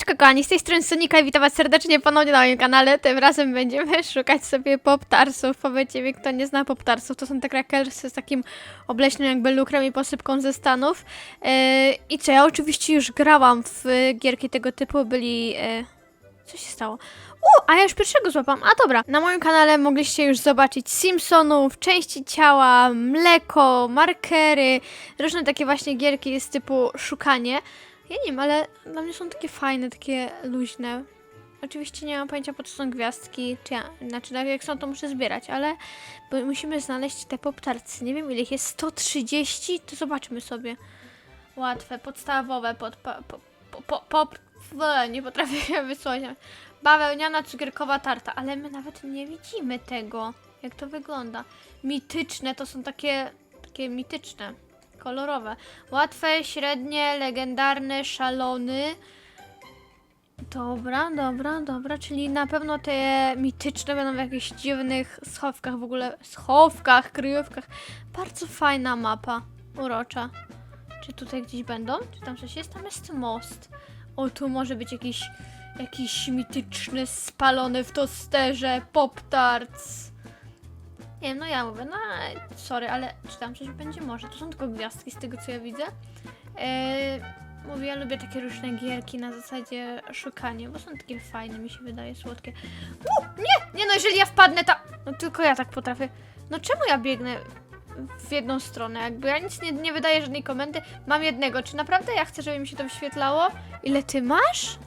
Siemaneczko kochani, z tej strony Sonika i witam was serdecznie ponownie na moim kanale. Tym razem będziemy szukać sobie poptarsów. Powiedzcie mi, kto nie zna poptarsów, to są te krakersy z takim obleśnym jakby lukrem i posypką ze Stanów. Yy, I co, ja oczywiście już grałam w gierki tego typu, byli... Yy, co się stało? U, a ja już pierwszego złapam. A dobra, na moim kanale mogliście już zobaczyć Simpsonów, części ciała, mleko, markery, różne takie właśnie gierki z typu szukanie. Ja nie wiem, ale dla mnie są takie fajne, takie luźne. Oczywiście nie mam pojęcia po co są gwiazdki, czy ja, znaczy tak jak są to muszę zbierać, ale musimy znaleźć te poptarcy. Nie wiem ile ich jest, 130? To zobaczmy sobie. Łatwe, podstawowe, pod, po, po, po, po, pop, w, nie potrafię się wysłać. Bawełniana cukierkowa tarta, ale my nawet nie widzimy tego, jak to wygląda. Mityczne, to są takie, takie mityczne, kolorowe. Łatwe, średnie, legendarne, szalony. Dobra, dobra, dobra, czyli na pewno te mityczne będą w jakichś dziwnych schowkach, w ogóle schowkach, kryjówkach. Bardzo fajna mapa, urocza. Czy tutaj gdzieś będą? Czy tam coś jest? Tam jest most. O, tu może być jakiś, jakiś mityczny, spalony w tosterze, pop-tarts. Nie no ja mówię, no sorry, ale czy tam coś będzie? Może. To są tylko gwiazdki z tego, co ja widzę. Eee, mówię, ja lubię takie różne gierki na zasadzie szukania, bo są takie fajne, mi się wydaje, słodkie. U, nie, nie no, jeżeli ja wpadnę, to... No tylko ja tak potrafię. No czemu ja biegnę w jedną stronę? Jakby ja nic nie, nie wydaję żadnej komendy. Mam jednego. Czy naprawdę ja chcę, żeby mi się to wyświetlało? Ile ty masz?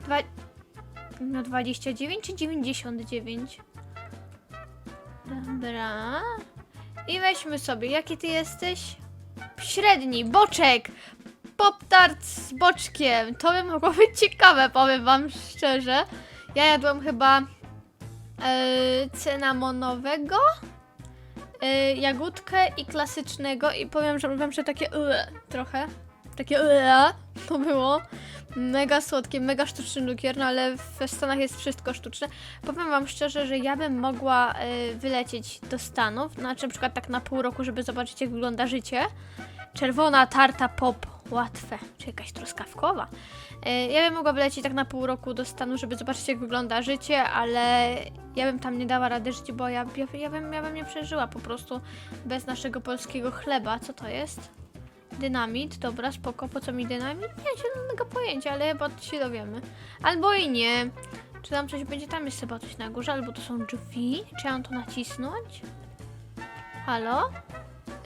Dwa... No 29 czy 99? Dobra. I weźmy sobie, jaki ty jesteś? Średni, boczek! Pop-tart z boczkiem. To by mogło być ciekawe, powiem wam szczerze. Ja jadłam chyba e, cynamonowego, e, jagódkę i klasycznego i powiem że, wam, że takie ue, trochę. Takie ue, to było. Mega słodkie, mega sztuczny lukier, no ale w Stanach jest wszystko sztuczne. Powiem wam szczerze, że ja bym mogła y, wylecieć do Stanów, znaczy na przykład tak na pół roku, żeby zobaczyć jak wygląda życie. Czerwona tarta pop, łatwe, czy jakaś truskawkowa. Y, ja bym mogła wylecieć tak na pół roku do Stanów, żeby zobaczyć jak wygląda życie, ale ja bym tam nie dała rady żyć, bo ja, ja, ja, bym, ja bym nie przeżyła po prostu bez naszego polskiego chleba. Co to jest? Dynamit, dobra, spoko, po co mi dynamit? Nie, zielonego pojęcia, ale chyba się dowiemy. Albo i nie. Czy tam coś będzie? Tam jest chyba coś na górze, albo to są drzwi? Czy ja mam to nacisnąć? Halo?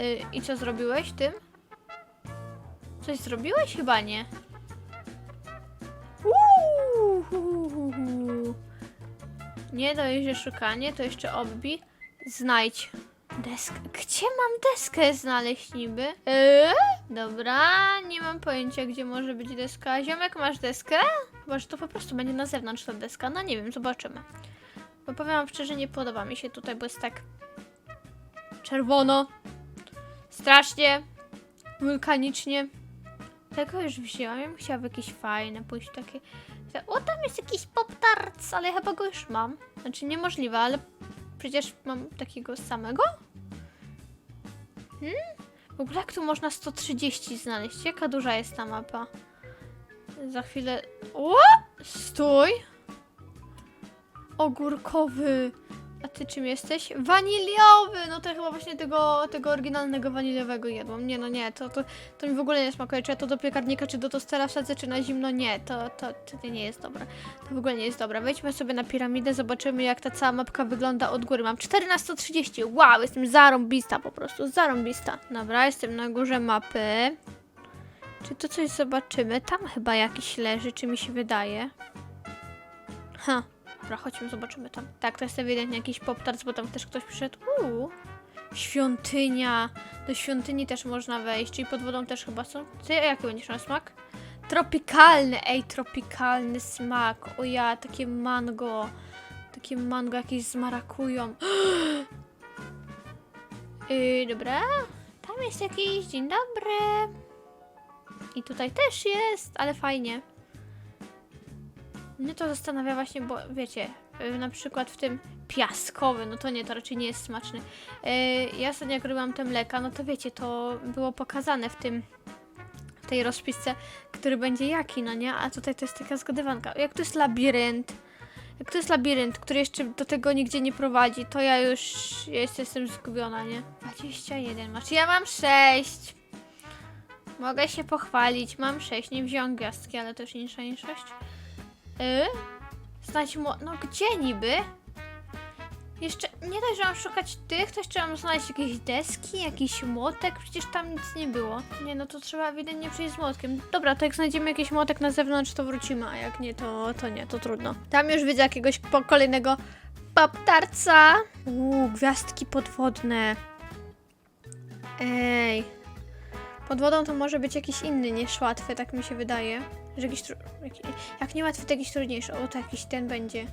Y, I co zrobiłeś tym? Coś zrobiłeś? Chyba nie. Uuu. Nie że szukanie, to jeszcze obbi. Znajdź. Deskę. Gdzie mam deskę znaleźć niby? Eee? Dobra, nie mam pojęcia, gdzie może być deska. Ziomek, masz deskę? Chyba, że to po prostu będzie na zewnątrz ta deska. No nie wiem, zobaczymy. Bo powiem wam szczerze, nie podoba mi się tutaj, bo jest tak czerwono. Strasznie. Wulkanicznie. Tego już wzięłam. Ja bym chciała jakieś fajne pójść takie... O, tam jest jakiś pop-tarts, ale chyba go już mam. Znaczy niemożliwe, ale przecież mam takiego samego. Hmm? W ogóle jak tu można 130 znaleźć? Jaka duża jest ta mapa? Za chwilę... O! Stój! Ogórkowy. A ty czym jesteś? Waniliowy! No to chyba właśnie tego, tego oryginalnego waniliowego jadłam. Nie no nie, to, to, to mi w ogóle nie smakuje. Czy ja to do piekarnika, czy do tostera wsadzę, czy na zimno? Nie, to, to, to nie jest dobre. To w ogóle nie jest dobre. Wejdźmy sobie na piramidę, zobaczymy jak ta cała mapka wygląda od góry. Mam 4 na 130. Wow, jestem zarąbista po prostu, zarąbista. Dobra, jestem na górze mapy. Czy tu coś zobaczymy? Tam chyba jakiś leży, czy mi się wydaje. Ha, dobra, chodźmy, zobaczymy tam. Tak, to jest ewidentnie jakiś pop-tarts, bo tam też ktoś przyszedł. Uuu, świątynia. Do świątyni też można wejść, czyli pod wodą też chyba są. Ty, a jaki będziesz miał smak? Tropikalny, ej, tropikalny smak. O ja, takie mango. Takie mango jakieś z marakują. Yy, dobra. Tam jest jakiś, dzień dobry. I tutaj też jest, ale fajnie. Mnie to zastanawia właśnie, bo wiecie, y, na przykład w tym piaskowy, no to nie, to raczej nie jest smaczny. Ja ostatnio jak robiłam te mleka, no to wiecie, to było pokazane w tym w tej rozpisce, który będzie jaki, no nie? A tutaj to jest taka zgadywanka. Jak to jest labirynt? Jak to jest labirynt, który jeszcze do tego nigdzie nie prowadzi, to ja już jest, jestem zgubiona, nie? 21 masz. Ja mam 6. Mogę się pochwalić. Mam 6. Nie wziąłem gwiazdki, ale też mniejsza niż 6. Y? Znać mo... No gdzie niby? Jeszcze nie dość, że mam szukać tych, to jeszcze mam znaleźć jakieś deski, jakiś młotek, przecież tam nic nie było. Nie, no to trzeba ewidentnie przyjść z młotkiem. Dobra, to jak znajdziemy jakiś młotek na zewnątrz, to wrócimy, a jak nie, to, to nie, to trudno. Tam już widzę jakiegoś po kolejnego paptarca. Uuu, gwiazdki podwodne. Ej. Pod wodą to może być jakiś inny niż łatwy, tak mi się wydaje. Że jakiś, jak nie łatwy, to jakiś trudniejszy. O, to jakiś ten będzie.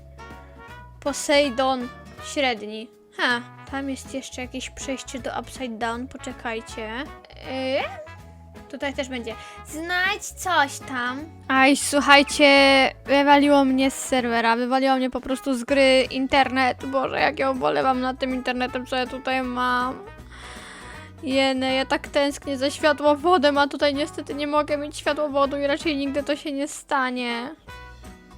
Poseidon średni. Ha, tam jest jeszcze jakieś przejście do Upside Down, poczekajcie. Yy? Tutaj też będzie. Znajdź coś tam. Aj, słuchajcie, wywaliło mnie z serwera, wywaliło mnie po prostu z gry internet. Boże, jak ja ubolewam nad tym internetem, co ja tutaj mam. Jene, ja tak tęsknię za światłowodem, a tutaj niestety nie mogę mieć światłowodu i raczej nigdy to się nie stanie.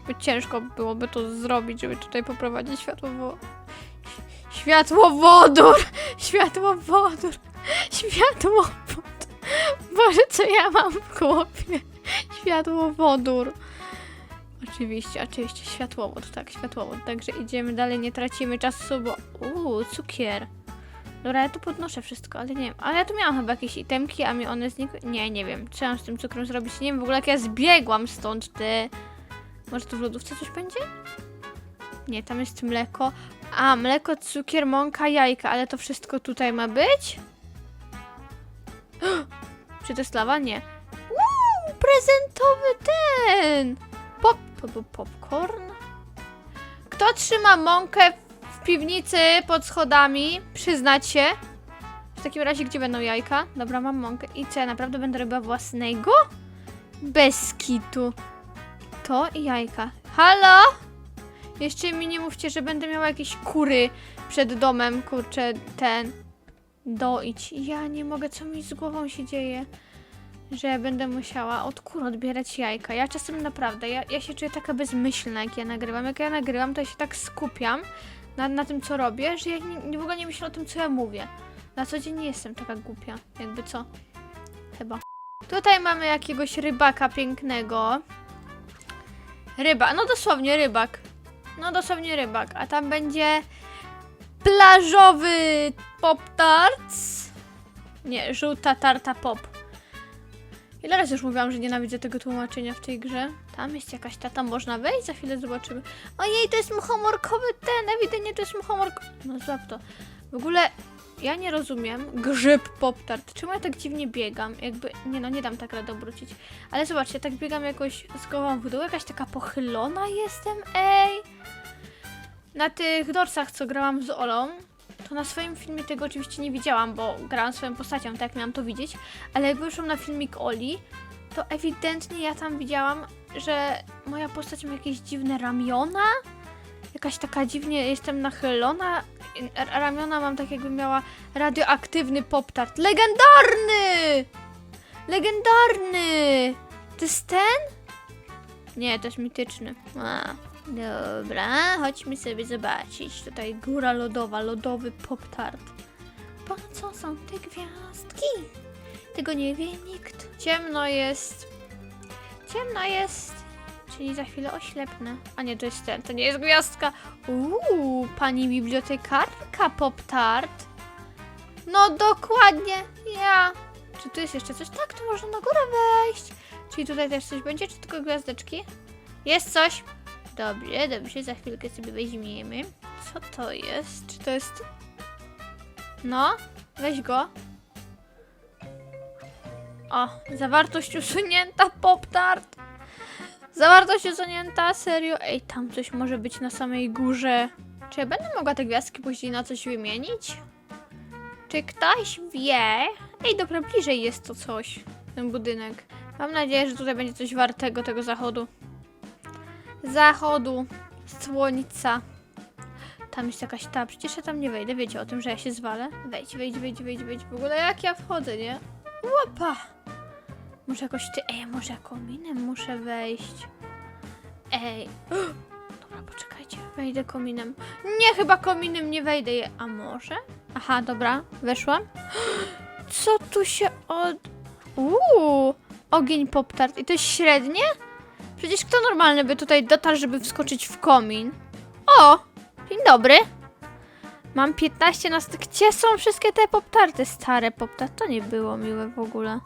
By ciężko byłoby to zrobić, żeby tutaj poprowadzić światłowo... Światłowodór! Światłowodór! Światłowód! Boże, co ja mam w głowie? Światłowodór. Oczywiście, oczywiście, światłowód, tak, światłowód. Także idziemy dalej, nie tracimy czasu, bo... Uuu, cukier. Dobra, ja tu podnoszę wszystko, ale nie wiem. Ale ja tu miałam chyba jakieś itemki, a mi one znikły. Nie, nie wiem. Co mam z tym cukrem zrobić? Nie wiem w ogóle jak ja zbiegłam stąd, ty. Może tu w lodówce coś będzie? Nie, tam jest mleko. A, mleko, cukier, mąka, jajka, ale to wszystko tutaj ma być? Czy to jest lawa? Nie. Prezentowy ten! Pop, był popcorn? Kto trzyma mąkę w piwnicy pod schodami? Przyznać się. W takim razie, gdzie będą jajka? Dobra, mam mąkę. I co, ja naprawdę będę robiła własnego? Bez kitu. To i jajka. Halo? Jeszcze mi nie mówcie, że będę miała jakieś kury przed domem, kurczę, ten doić. Ja nie mogę, co mi z głową się dzieje, że będę musiała od kur odbierać jajka. Ja czasem naprawdę, ja, ja się czuję taka bezmyślna, jak ja nagrywam. Jak ja nagrywam, to ja się tak skupiam na, na tym, co robię, że ja nie, w ogóle nie myślę o tym, co ja mówię. Na co dzień nie jestem taka głupia, jakby co. Chyba. Tutaj mamy jakiegoś rybaka pięknego. Ryba, no dosłownie rybak. No dosłownie rybak, a tam będzie plażowy pop tarts. Nie, żółta tarta pop. Ile razy już mówiłam, że nienawidzę tego tłumaczenia w tej grze? Tam jest jakaś ta, tam można wejść, za chwilę zobaczymy. Ojej, to jest muchomorkowy ten, ewidentnie to jest muchomorkowy. No złap to. W ogóle ja nie rozumiem. Grzyb pop tart. Czemu ja tak dziwnie biegam? Jakby, nie no, nie dam tak rady obrócić. Ale zobaczcie, tak biegam jakoś z głową w dół, jakaś taka pochylona jestem, ej. Na tych dorsach, co grałam z Olą, to na swoim filmie tego oczywiście nie widziałam, bo grałam swoją postacią, tak jak miałam to widzieć, ale jak wyszłam na filmik Oli, to ewidentnie ja tam widziałam, że moja postać ma jakieś dziwne ramiona, jakaś taka dziwnie jestem nachylona, ramiona mam tak jakby miała radioaktywny poptart. Legendarny! Legendarny! To jest ten? Nie, to jest mityczny. A, dobra, chodźmy sobie zobaczyć. Tutaj góra lodowa, lodowy pop-tart. Po co są te gwiazdki? Tego nie wie nikt. Ciemno jest. Ciemno jest. Czyli za chwilę oślepnę. A nie, to jest ten, to nie jest gwiazdka. Uuu, pani bibliotekarka pop-tart. No dokładnie, ja. Czy tu jest jeszcze coś? Tak, tu można na górę wejść. Czyli tutaj też coś będzie, czy tylko gwiazdeczki? Jest coś. Dobrze, dobrze, za chwilkę sobie weźmiemy. Co to jest? Czy to jest... No, weź go. O, zawartość usunięta, pop-tart. Zawartość usunięta, serio? Ej, tam coś może być na samej górze. Czy ja będę mogła te gwiazdki później na coś wymienić? Czy ktoś wie? Ej, dobra, bliżej jest to coś, ten budynek. Mam nadzieję, że tutaj będzie coś wartego tego zachodu. Zachodu. Słońca. Tam jest jakaś ta, przecież ja tam nie wejdę, wiecie o tym, że ja się zwalę? Wejdź, wejdź, wejdź, wejdź, wejdź. W ogóle jak ja wchodzę, nie? Łopa! Może jakoś ty... Ej, może kominem muszę wejść. Ej. Dobra, poczekajcie. Wejdę kominem. Nie, chyba kominem nie wejdę. Je- A może? Aha, dobra. Weszłam. Co tu się od... Uuu, ogień poptart. I to jest średnie? Przecież kto normalny by tutaj dotarł, żeby wskoczyć w komin? O! Dzień dobry. Mam 15 na Gdzie są wszystkie te poptarty? Stare poptarty. To nie było miłe w ogóle.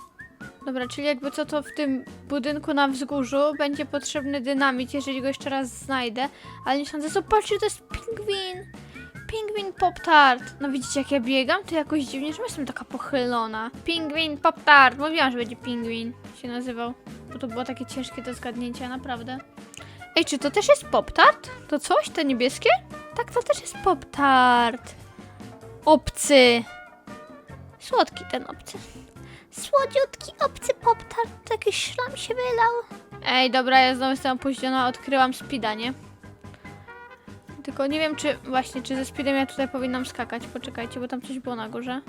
Dobra, czyli jakby co to w tym budynku na wzgórzu będzie potrzebny dynamit, jeżeli go jeszcze raz znajdę. Ale nie sądzę. Zobaczcie, to jest pingwin. Pingwin Pop-Tart. No widzicie, jak ja biegam? To jakoś dziwnie, że jestem taka pochylona. Pingwin Pop-Tart. Mówiłam, że będzie pingwin się nazywał. Bo to było takie ciężkie do zgadnięcia, naprawdę. Ej, czy to też jest Pop-Tart? To coś? To niebieskie? Tak, to też jest Pop-Tart. Obcy. Słodki ten obcy. Słodziutki obcy Pop-Tart. Taki szlam się wylał. Ej, dobra, ja znowu jestem opóźniona. Odkryłam speeda, nie? Tylko nie wiem, czy właśnie, czy ze speedem ja tutaj powinnam skakać. Poczekajcie, bo tam coś było na górze.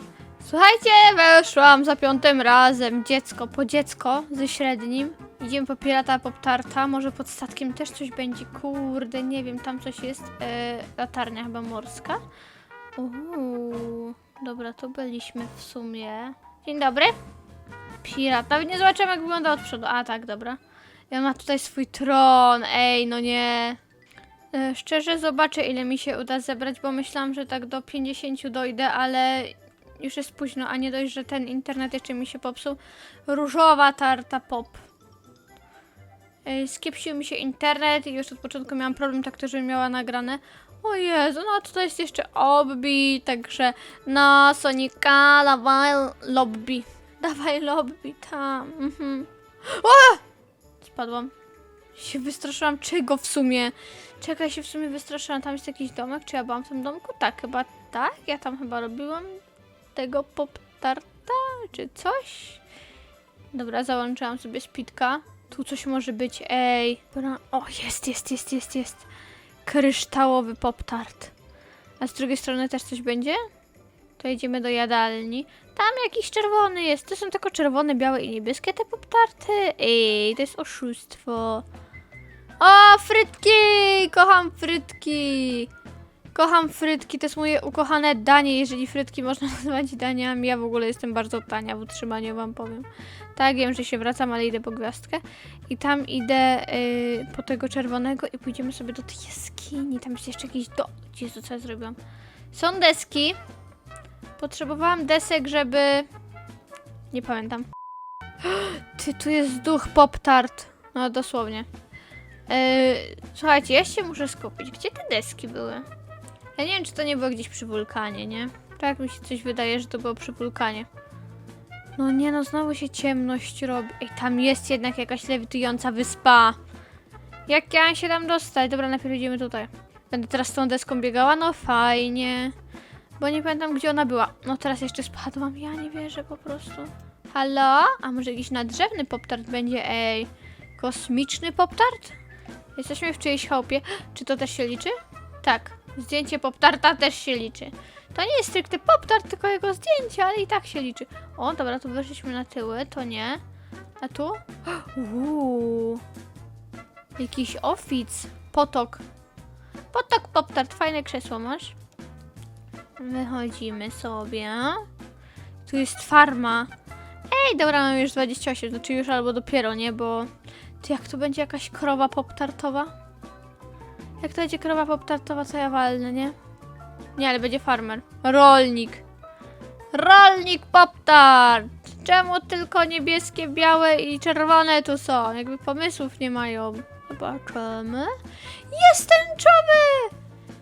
Słuchajcie, weszłam za piątym razem. Dziecko, po dziecko ze średnim. Idziemy po pirata poptarta. Może pod statkiem też coś będzie. Kurde, nie wiem, tam coś jest. E, latarnia chyba morska. Uuu, dobra, tu byliśmy w sumie. Dzień dobry. Pirat. Nawet nie zobaczyłem, jak wygląda od przodu. A, tak, dobra. Ja ma tutaj swój tron. Ej, no nie. E, Szczerze zobaczę, ile mi się uda zebrać, bo myślałam, że tak do 50 dojdę, ale już jest późno, a nie dość, że ten internet jeszcze mi się popsuł. Różowa tarta pop. E, Skiepsił mi się internet i już od początku miałam problem tak, to, żebym miała nagrane. O Jezu, no tutaj jest jeszcze obbi, także na Sonika dawaj lobby. Dawaj lobby, tam. Mhm. O! Spadłam. Się wystraszyłam czego w sumie? Czekaj, się w sumie wystraszyłam. Tam jest jakiś domek? Czy ja byłam w tym domku? Tak, chyba tak. Ja tam chyba robiłam tego pop-tarta, czy coś. Dobra, załączyłam sobie spitka. Tu coś może być. Ej. Dobra. O, jest, jest, jest, jest, jest. Kryształowy pop-tart. A z drugiej strony też coś będzie? To idziemy do jadalni. Tam jakiś czerwony jest. To są tylko czerwone, białe i niebieskie te pop-tarty. Ej, to jest oszustwo. O, frytki! Kocham frytki! Kocham frytki, to jest moje ukochane danie, jeżeli frytki można nazywać daniami. Ja w ogóle jestem bardzo tania w utrzymaniu, wam powiem. Tak, wiem, że się wracam, ale idę po gwiazdkę. I tam idę y, po tego czerwonego i pójdziemy sobie do tej jaskini. Tam jest jeszcze jakiś do... Jezu, co ja zrobiłam? Są deski. Potrzebowałam desek, żeby... Nie pamiętam. Ty, tu jest duch pop-tart. No, dosłownie. Yy, słuchajcie, ja się muszę skupić. Gdzie te deski były? Ja nie wiem, czy to nie było gdzieś przy wulkanie, nie? Tak mi się coś wydaje, że to było przy wulkanie. No nie no, znowu się ciemność robi. Ej, tam jest jednak jakaś lewitująca wyspa. Jak ja się tam dostać? Dobra, najpierw idziemy tutaj. Będę teraz tą deską biegała? No fajnie. Bo nie pamiętam, gdzie ona była. No teraz jeszcze spadłam. Ja nie wierzę po prostu. Halo? A może jakiś nadrzewny poptart będzie? Ej. Kosmiczny poptart? Jesteśmy w czyjejś chałupie. Czy to też się liczy? Tak. Zdjęcie poptarta też się liczy. To nie jest stricte poptart, tylko jego zdjęcie, ale i tak się liczy. O, dobra, tu weszliśmy na tyły, to nie. A tu? Uuu. Jakiś ofic. Potok. Potok poptart, fajne krzesło masz. Wychodzimy sobie. Tu jest farma. Ej, dobra, mam już 28, znaczy już albo dopiero, nie, bo... Ty, jak tu będzie jakaś krowa poptartowa? Jak to będzie krowa poptartowa, co ja walnę, nie? Nie, ale będzie farmer. Rolnik. Rolnik poptart! Czemu tylko niebieskie, białe i czerwone tu są? Jakby pomysłów nie mają. Zobaczymy. Jest tęczowy!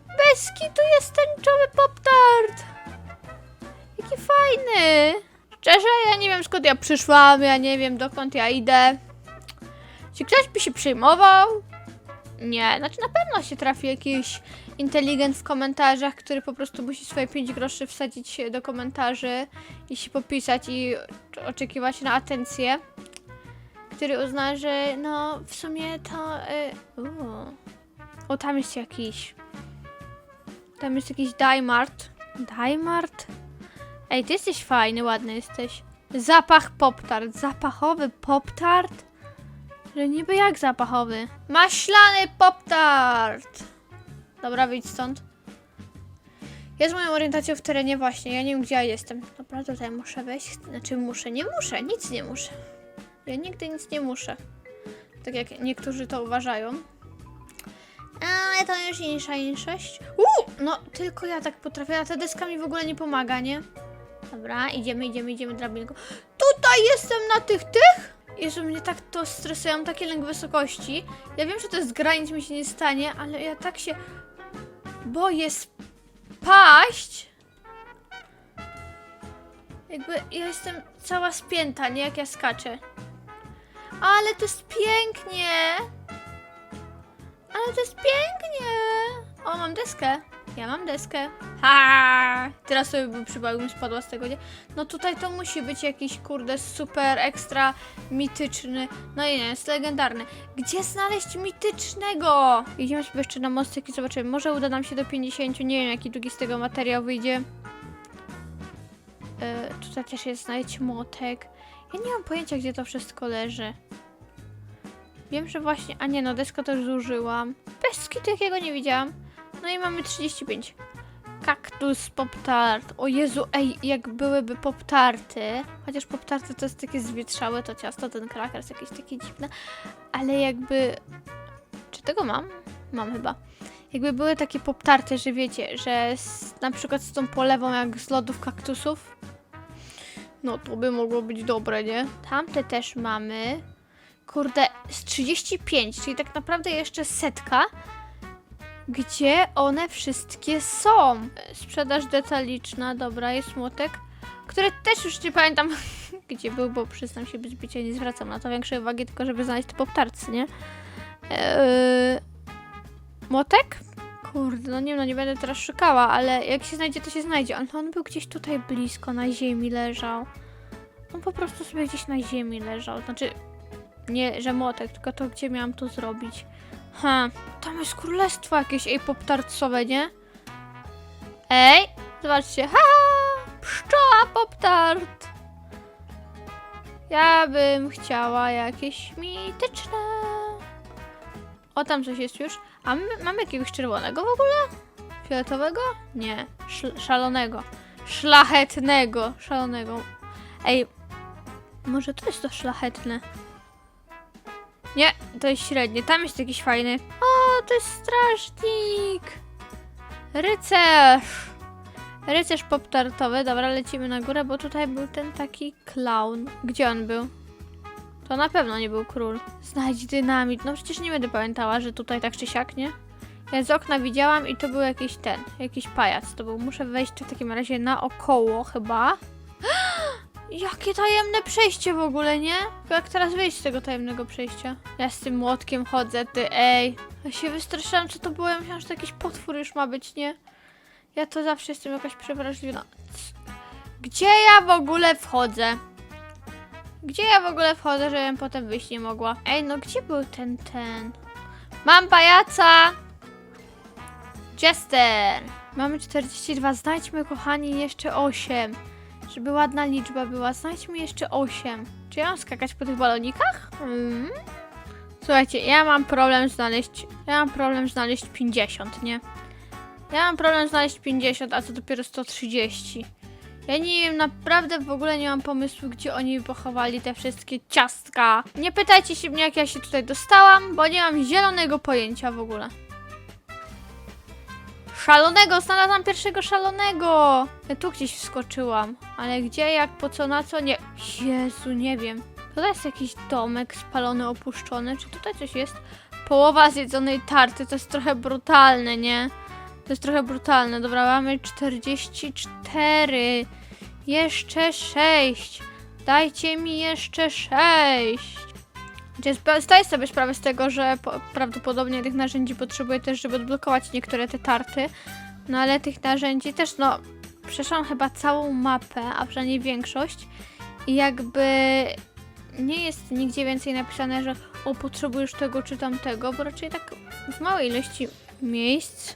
Bez kitu jest tęczowy poptart! Jaki fajny! Szczerze, ja nie wiem skąd ja przyszłam, ja nie wiem dokąd ja idę. Czy ktoś by się przejmował? Nie, znaczy na pewno się trafi jakiś inteligent w komentarzach, który po prostu musi swoje 5 groszy wsadzić do komentarzy i się popisać i oczekiwać na atencję. Który uzna, że no w sumie to... Y, uu. o, tam jest jakiś... Tam jest jakiś Dimart. Dimart? Ej, ty jesteś fajny, ładny jesteś. Zapach poptart. Zapachowy poptart? Że niby jak zapachowy? Maślany poptart! Dobra, wyjdź stąd. Jest moją orientacją w terenie właśnie, ja nie wiem gdzie ja jestem. Dobra, tutaj muszę wejść. Znaczy muszę, nie muszę, nic nie muszę. Ja nigdy nic nie muszę. Tak jak niektórzy to uważają. Ale to już insza inszość. Uuu, no tylko ja tak potrafię, a ta deska mi w ogóle nie pomaga, nie? Dobra, idziemy, idziemy, idziemy drabinką. Tutaj jestem na tych, tych! Jezu, mnie tak to stresuje, mam taki lęk wysokości. Ja wiem, że to jest gra, nic mi się nie stanie, ale ja tak się boję spaść. Jakby ja jestem cała spięta, nie jak ja skaczę. Ale to jest pięknie! Ale to jest pięknie! O, mam deskę. Ja mam deskę. Ha! Teraz sobie by przypał, bym spadła z tego, nie? No tutaj to musi być jakiś, kurde, super, ekstra, mityczny. No i nie, jest legendarny. Gdzie znaleźć mitycznego? Idziemy sobie jeszcze na mostek i zobaczymy. Może uda nam się do 50. Nie wiem, jaki długi z tego materiał wyjdzie. E, tutaj też jest znajdź młotek. Ja nie mam pojęcia, gdzie to wszystko leży. Wiem, że właśnie... A nie, no deska też zużyłam. Deski takiego nie widziałam. No i mamy 35. Kaktus, poptart. O Jezu, ej, jak byłyby poptarty. Chociaż poptarty to jest takie zwietrzałe, to ciasto, ten kraker jest jakieś takie dziwne. Ale jakby... Czy tego mam? Mam chyba. Jakby były takie poptarty, że wiecie, że z, na przykład z tą polewą jak z lodów kaktusów. No to by mogło być dobre, nie? Tamte też mamy. Kurde, z 35, czyli tak naprawdę jeszcze setka. Gdzie one wszystkie są? Sprzedaż detaliczna, dobra, jest młotek, który też już nie pamiętam gdzie był, bo przyznam się być bicie, nie zwracam na to większej uwagi, tylko żeby znaleźć te poptarcy, nie? Eee, młotek? Kurde, no nie no nie będę teraz szukała, ale jak się znajdzie, to się znajdzie. Ale on był gdzieś tutaj blisko, na ziemi leżał. On po prostu sobie gdzieś na ziemi leżał. Znaczy, nie, że młotek, tylko to, gdzie miałam to zrobić. Ha, tam jest królestwo jakieś, ej, poptarcowe, nie? Ej, zobaczcie, ha, pszczoła poptart. Ja bym chciała jakieś mityczne. O, tam coś jest już. A my, mamy jakiegoś czerwonego w ogóle? Fioletowego? Nie, szalonego. Szlachetnego, szalonego. Ej, może to jest to szlachetne? Nie, to jest średnie. Tam jest jakiś fajny. O, to jest strażnik! Rycerz! Rycerz poptartowy. Dobra, lecimy na górę, bo tutaj był ten taki clown. Gdzie on był? To na pewno nie był król. Znajdź dynamit. No przecież nie będę pamiętała, że tutaj tak czy siak, nie? Ja z okna widziałam i to był jakiś ten, jakiś pajac. To był, muszę wejść w takim razie naokoło chyba. Jakie tajemne przejście w ogóle, nie? Jak teraz wyjść z tego tajemnego przejścia? Ja z tym młotkiem chodzę, ty, ej. Ja się wystraszyłam, co to było. Ja myślałam, że to jakiś potwór już ma być, nie? Ja to zawsze jestem jakaś przewrażliwa. Gdzie ja w ogóle wchodzę? Gdzie ja w ogóle wchodzę, żebym potem wyjść nie mogła? Ej, no gdzie był ten, ten? Mam pajaca! Jester! Mamy 42, znajdźmy kochani jeszcze 8. Żeby ładna liczba była, znajdźmy jeszcze 8. Czy ja mam skakać po tych balonikach? Mm. Słuchajcie, ja mam problem znaleźć. Ja mam problem znaleźć 50, nie? Ja mam problem znaleźć 50, a co dopiero 130. Ja nie wiem, naprawdę w ogóle nie mam pomysłu, gdzie oni pochowali te wszystkie ciastka. Nie pytajcie się mnie, jak ja się tutaj dostałam, bo nie mam zielonego pojęcia w ogóle. Szalonego, znalazłam pierwszego szalonego. Ja tu gdzieś wskoczyłam, ale gdzie, jak, po co, na co, nie. Jezu, nie wiem. To jest jakiś domek spalony, opuszczony. Czy tutaj coś jest? Połowa zjedzonej tarty, to jest trochę brutalne, nie? To jest trochę brutalne. Dobra, mamy 44. Jeszcze 6. Dajcie mi jeszcze 6. Zdaję sobie sprawę z tego, że po, prawdopodobnie tych narzędzi potrzebuję też, żeby odblokować niektóre te tarty. No ale tych narzędzi też, no, przeszłam chyba całą mapę, a przynajmniej większość. I jakby nie jest nigdzie więcej napisane, że o, potrzebujesz tego czy tamtego, bo raczej tak w małej ilości miejsc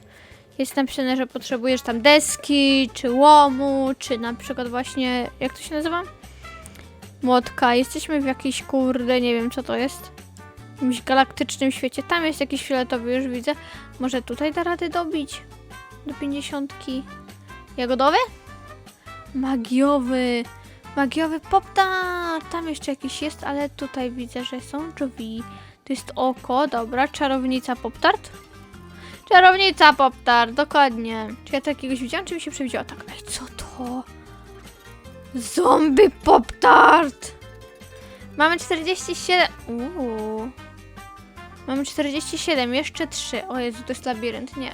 jest napisane, że potrzebujesz tam deski, czy łomu, czy na przykład właśnie, jak to się nazywa? Młotka. Jesteśmy w jakiejś kurde, nie wiem co to jest. W jakimś galaktycznym świecie. Tam jest jakiś fioletowy, już widzę. Może tutaj da rady dobić? Do pięćdziesiątki. Jagodowy? Magiowy. Magiowy poptar. Tam jeszcze jakiś jest, ale tutaj widzę, że są drzwi. To jest oko, dobra. Czarownica poptart. Czarownica poptart, dokładnie. Czy ja takiegoś widziałam, czy mi się przewidziało? Tak, ej, co to? Zombie poptart! Mamy 47. Uuu. Mamy 47, jeszcze 3. O Jezu, to jest labirynt, nie.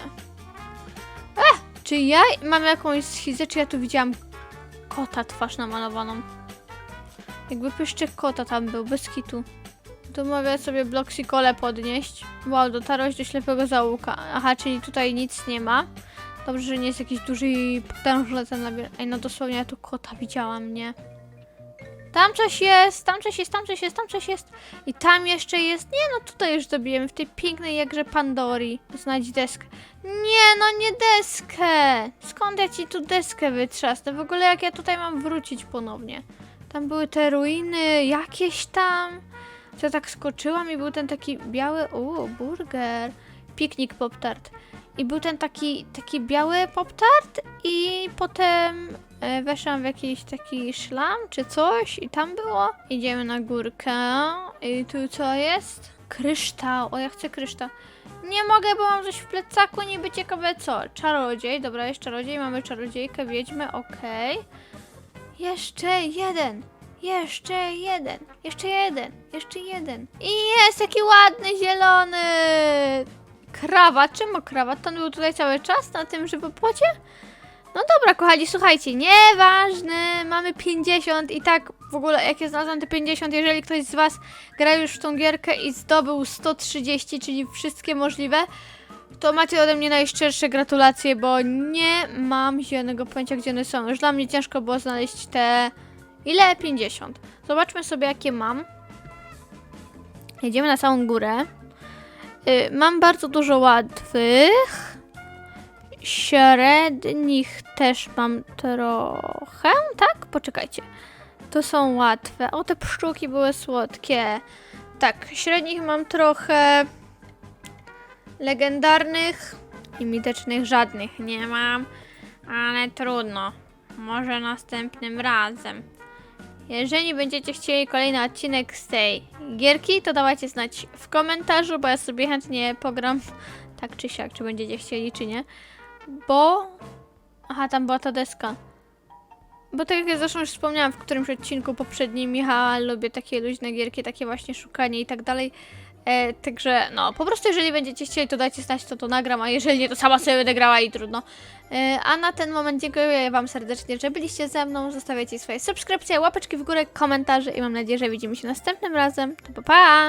Ech, czy ja mam jakąś schizę, czy ja tu widziałam kota twarz namalowaną? Jakby pyszczek kota tam był, bez kitu. Tu mogę sobie bloksykole podnieść. Wow, dotarłeś do ślepego zaułka. Aha, czyli tutaj nic nie ma. Dobrze, że nie jest jakiś duży i potężny ten labirynt. Ej, no dosłownie ja tu kota widziałam, nie? Tam coś jest, tam coś jest, tam coś jest, tam coś jest. I tam jeszcze jest. Nie no, tutaj już dobijemy w tej pięknej jakże Pandori. Znajdź deskę. Nie no, nie deskę. Skąd ja ci tu deskę wytrzasnę? W ogóle jak ja tutaj mam wrócić ponownie? Tam były te ruiny, jakieś tam. Co ja tak skoczyłam i był ten taki biały, uuu, burger. Piknik pop-tart. I był ten taki, taki biały pop-tart i potem e, weszłam w jakiś taki szlam czy coś i tam było. Idziemy na górkę i tu co jest? Kryształ, o ja chcę kryształ. Nie mogę, bo mam coś w plecaku, niby ciekawe co. Czarodziej, dobra, jest czarodziej, mamy czarodziejkę, wiedźmę, okej. Jeszcze jeden, jeszcze jeden, jeszcze jeden, jeszcze jeden. I jest taki ładny, zielony. Krawat, czemu krawat? To on był tutaj cały czas na tym żywopłocie? No dobra, kochani, słuchajcie, nieważne, mamy 50 i tak w ogóle jak ja znalazłam te 50, jeżeli ktoś z Was gra już w tą gierkę i zdobył 130, czyli wszystkie możliwe, to macie ode mnie najszczersze gratulacje, bo nie mam zielonego pojęcia, gdzie one są. Już dla mnie ciężko było znaleźć te... Ile? 50. Zobaczmy sobie, jakie mam. Jedziemy na samą górę. Y, mam bardzo dużo łatwych. Średnich też mam trochę, tak? Poczekajcie. To są łatwe. O, te pszczółki były słodkie. Tak, średnich mam trochę. Legendarnych i mitycznych żadnych nie mam, ale trudno. Może następnym razem. Jeżeli będziecie chcieli kolejny odcinek z tej gierki, to dawajcie znać w komentarzu, bo ja sobie chętnie pogram tak czy siak, czy będziecie chcieli, czy nie. Bo... Aha, tam była ta deska. Bo tak jak ja zresztą już wspomniałam w którymś odcinku poprzednim, ja lubię takie luźne gierki, takie właśnie szukanie i tak dalej. E, także no, po prostu jeżeli będziecie chcieli, to dajcie znać, to to nagram, a jeżeli nie, to sama sobie będę grała i trudno. E, a na ten moment dziękuję Wam serdecznie, że byliście ze mną, zostawiajcie swoje subskrypcje, łapeczki w górę, komentarze i mam nadzieję, że widzimy się następnym razem. To pa pa!